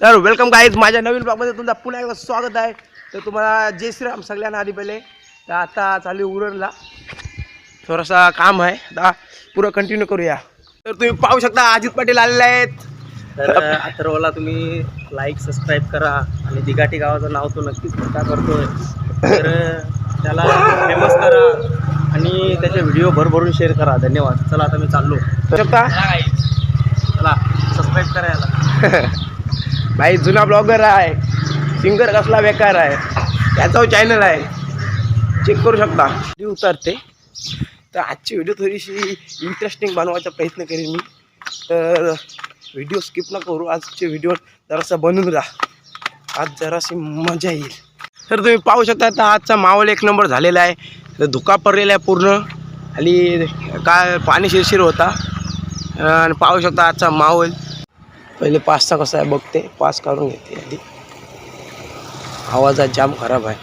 तर welcome guys माझ्या नवीन ब्लॉगमध्ये तुमचं पुन्हा एकदा स्वागत आहे. तर तुम्हाला जय श्रीराम सगळ्यांना आधी पहिले. तर आता चालू उरणला थोडासा काम आहे. आता पुरं कंटिन्यू करूया. तर तुम्ही पाहू शकता अजित पाटील आलेले आहेत. तर अथर्वला तुम्ही लाईक सबस्क्राईब करा. आणि दिघाटी गावाचं नाव तो नक्कीच मोठा करतोय. तर त्याला फेमस करा. आणि त्याचे व्हिडिओ भरभरून शेअर करा. धन्यवाद. चला आता मी चाललो. शकता? चला सबस्क्राईब करा याला. भाई जुना ब्लॉगर आहे. सिंगर कसला बेकार आहे. त्याचा चॅनल आहे. चेक करू शकता. ती उतरते. तर आजची व्हिडिओ थोडीशी इंटरेस्टिंग बनवायचा प्रयत्न करेन मी. तर व्हिडिओ स्किप न करू. आजचे व्हिडिओ जरासा बनून राहा. आज जराशी मजा येईल. तर तुम्ही पाहू शकता तर आजचा माहोल एक नंबर झालेला आहे. धुका पडलेला आहे पूर्ण. आणि काय पाणी शिरशिर होता. आणि पाहू शकता आजचा माहोल. पहिले पाचचा कसा आहे बघते पास काढून घेते आधी. आवाजात जाम खराब आहे.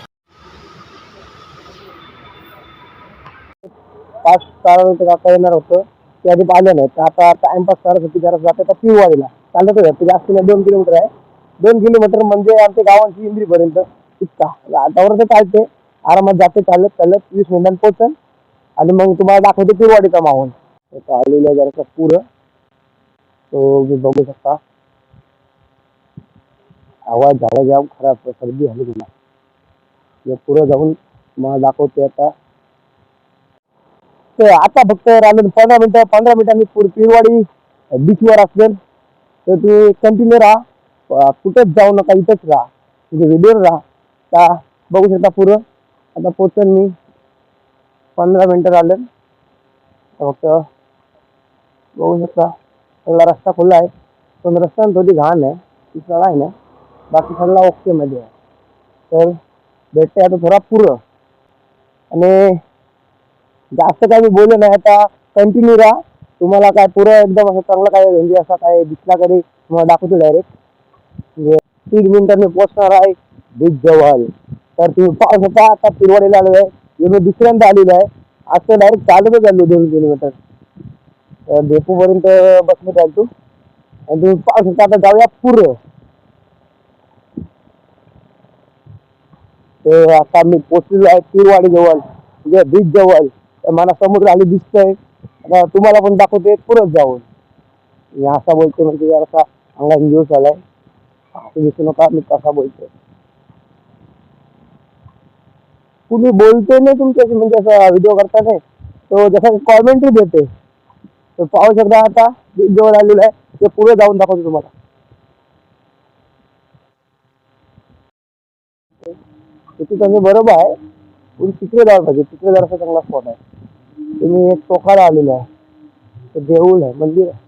पाच काढायला काका येणार होतं ते आधी पाहिलं नाही. तर आता टाइमपास करायसाठी जरा जाते तर पिववाडीला चालत होतं जास्त नाही दोन किलोमीटर आहे. दोन किलोमीटर म्हणजे आमच्या गावांची इंद्रीपर्यंत इतका. आतावर तर चालते आरामात जाते चालत चालत वीस मिनिटांत पोहोचल. आणि मग तुम्हाला दाखवते पिरवाडीचा माहोल. आलेलं जरा जरासा पुरं. तो मी बघू शकता. आवाज झाला जाम खराब सर्दी झाली तुला हे पुढं जाऊन मला दाखवते आता. ते आता फक्त राहिले पंधरा मिनिटं पंधरा मिनिटांनी पुढे पिरवाडी बीचवर असेल तर तुम्ही कंटिन्यू राहा. कुठेच कुठंच जाऊ नका इथंच राहा. म्हणजे व्हिडिओ राहा. का बघू शकता पुरं आता पोचन मी. पंधरा मिनिटं राहिले फक्त बघू शकता. सगळा रस्ता खुला आहे. पण रस्ता थोडी घाण आहे. तिथला आहे ना. बाकी सगळा ओके मध्ये आहे. तर भेटते आता थोडा पुरं. आणि जास्त काही मी बोललो नाही आता कंटिन्यू राहा. तुम्हाला काय पुरं एकदम असं चांगलं काय म्हणजे असं काय दिसला कधी तुम्हाला दाखवतो डायरेक्ट म्हणजे तीन मिनिटांनी पोहोचणार आहे बीच जवळ. तर तुम्ही पाहू शकता आता पिरवाडीला आलो आहे. हे मी दुसऱ्यांदा आलेलो आहे. आज तर डायरेक्ट चालतच आलो दोन किलोमीटर तर डेपोपर्यंत बसलो चालतो आणि तुम्ही पाहू शकता आता जाऊया पुरं. तर आता मी पोचलेलो आहे पिरवाडी जवळ म्हणजे बीच जवळ मला समुद्र आली दिसतंय. तुम्हाला पण दाखवते जाऊन. मी असा बोलतो म्हणजे जरासा अंगात दिवस आलाय. दिसू नका, मी कसा बोलतोय. कुणी बोलते नाही तुमच्याशी, म्हणजे असं व्हिडिओ करता नाही. तो जसा कॉमेंट्री देते तर पाहू शकता आता बीच जवळ आलेलं आहे. ते पुढे जाऊन दाखवतो तुम्हाला. किती त्यांनी बरोबर आहे. पण चित्रेदार पाहिजे. चित्रेदारचा चांगला स्पॉट आहे. तुम्ही एक टोकाला आलेला आहे. देऊळ आहे मंदिर आहे.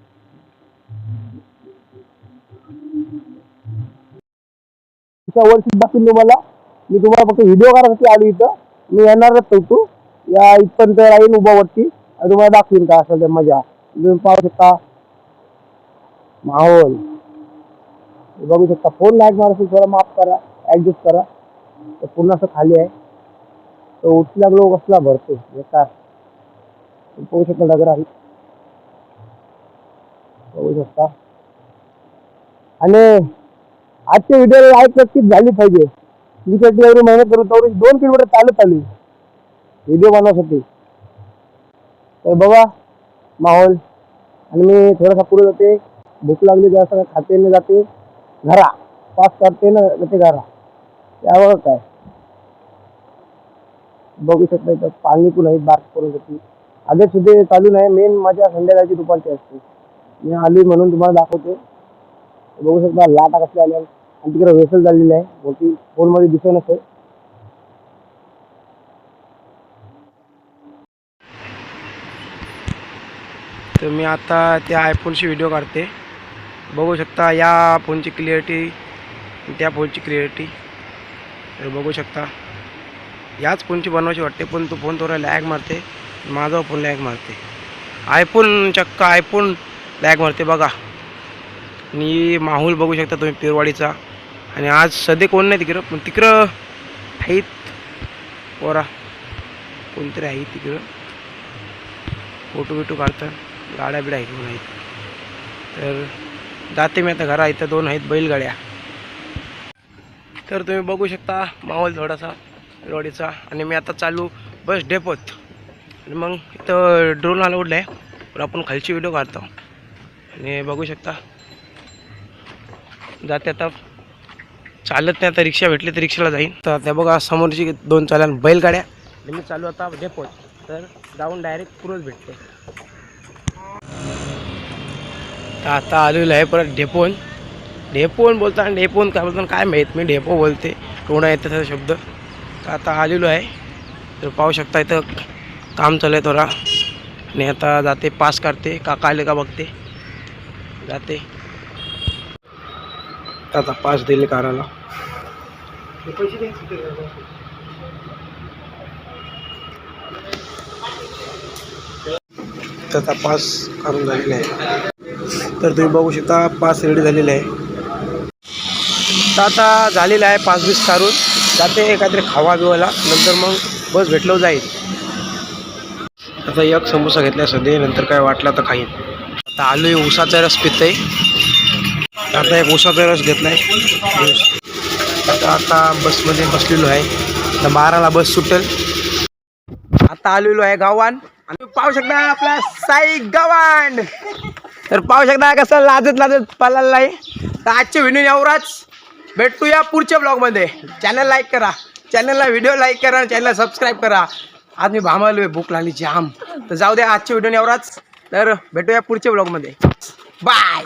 पुढच्या वर्षी दाखवीन तुम्हाला मी तुम्हाला फक्त व्हिडिओ करायसाठी आलो इथं. मी येणारच नव्हतो या इथपर्यंत राहील उभा वरती. आणि तुम्हाला दाखवीन का असेल ते मजा. तुम्ही पाहू शकता. माहोल. बघू शकता. फोन लाइट मार असेल थोडा माफ करा. ऍडजस्ट करा. तर पूर्ण असं खाली आहे. तर उठला लागलो कसला भरतो बेकार पाहू शकता डगर आहे. पाहू शकता. आणि आजच्या व्हिडिओ लाईक नक्कीच झाली पाहिजे. तुमच्यासाठी एवढी मेहनत करून तेवढी दोन किलोमीटर चालत आली. व्हिडिओ बनवण्यासाठी तर बघा माहोल. आणि मी थोडासा पुढे जाते. भूक लागली जास्त खाते न जाते. घरा. पास करते ना जाते घरा. त्यावर काय? बघू शकता इथं पाणी पण आहे बाग करून जाते आधी सुद्धा चालू नाही मेन माझ्या संध्याकाळची दुपारची असते. मी आली म्हणून तुम्हाला दाखवतो बघू शकता लाटा कसल्या आल्या. आणि तिकडे वेसल झालेली आहे. मोठी फोनमध्ये दिसत नसेल तर मी आता त्या आयफोनशी व्हिडिओ काढते. बघू शकता या फोनची क्लिअरिटी त्या फोनची क्लिअरिटी तर बघू शकता. याच फोनची बनवायची वाटते पण तो फोन थोडा लॅग मारते. माझा फोन लॅग मारते. आयफोन चक्क आयफोन लॅग मारते बघा. आणि माहोल बघू शकता तुम्ही पिरवाडीचा. आणि आज सध्या कोण नाही तिकडं पण तिकडं आहेत. पोरा. कोणतरी आहे तिकडं. फोटो बिटो काढतात. गाड्या बिड्या आहेत म्हणून आहेत. तर जाते मी आता घरा इथं दोन आहेत बैलगाड्या. तर तुम्ही बघू शकता माहोल थोडासा रोडीचा. आणि मी आता चालू बस डेपोत. आणि मग इथं ड्रोन आला उडलं आहे पण आपण खालची व्हिडिओ काढतो. आणि बघू शकता. जाते आता. चालत नाही आता रिक्षा भेटली तर रिक्षाला जाईन. तर त्या बघा समोरची दोन चालन बैलगाड्या. आणि मी चालू आता डेपोत. तर जाऊन डायरेक्ट पुरच भेटते. तर आता आलेलो आहे परत डेपोन डेपोन आणि ढेपून काय बोलताना काय माहीत? मी डेपो बोलते. टोणा येतं त्याचा शब्द. आता आलेलो आहे. तर पाहू शकता इथं काम चालू आहे थोडा. आणि आता जाते पास करते. काका आले का बघते. जाते. आता पास दिले काराला त्याचा पास करून झालेला आहे. तर तुम्ही बघू शकता पास रेडी झालेला आहे. तर आता झालेला आहे पाच वीस सारून. जाते काहीतरी खावा बिवायला नंतर मग बस भेटलो जाईल. आता एक समोसा घेतला सध्या नंतर काय वाटलं तर खाईन. आता आलो आहे उसाचा रस पितय. आता एक उसाचा रस घेतलाय. आता आता बसमध्ये बसलेलो आहे. तर बाराला बस सुटेल. आता आलेलो आहे गावान. आणि पाहू शकता आपला साई गावान. तर पाहू शकता कसं लाजत लाजत पाला आहे. तर आजचे व्हिडिओ एवढाच. भेटूया पुढच्या ब्लॉगमध्ये. चॅनल लाईक करा. चॅनलला व्हिडिओ लाईक करा आणि चॅनलला सबस्क्राईब करा. आज मी भामालो आहे भूक लागली जाम. तर जाऊ द्या आजच्या व्हिडिओ एवढाच तर भेटूया पुढच्या ब्लॉगमध्ये. बाय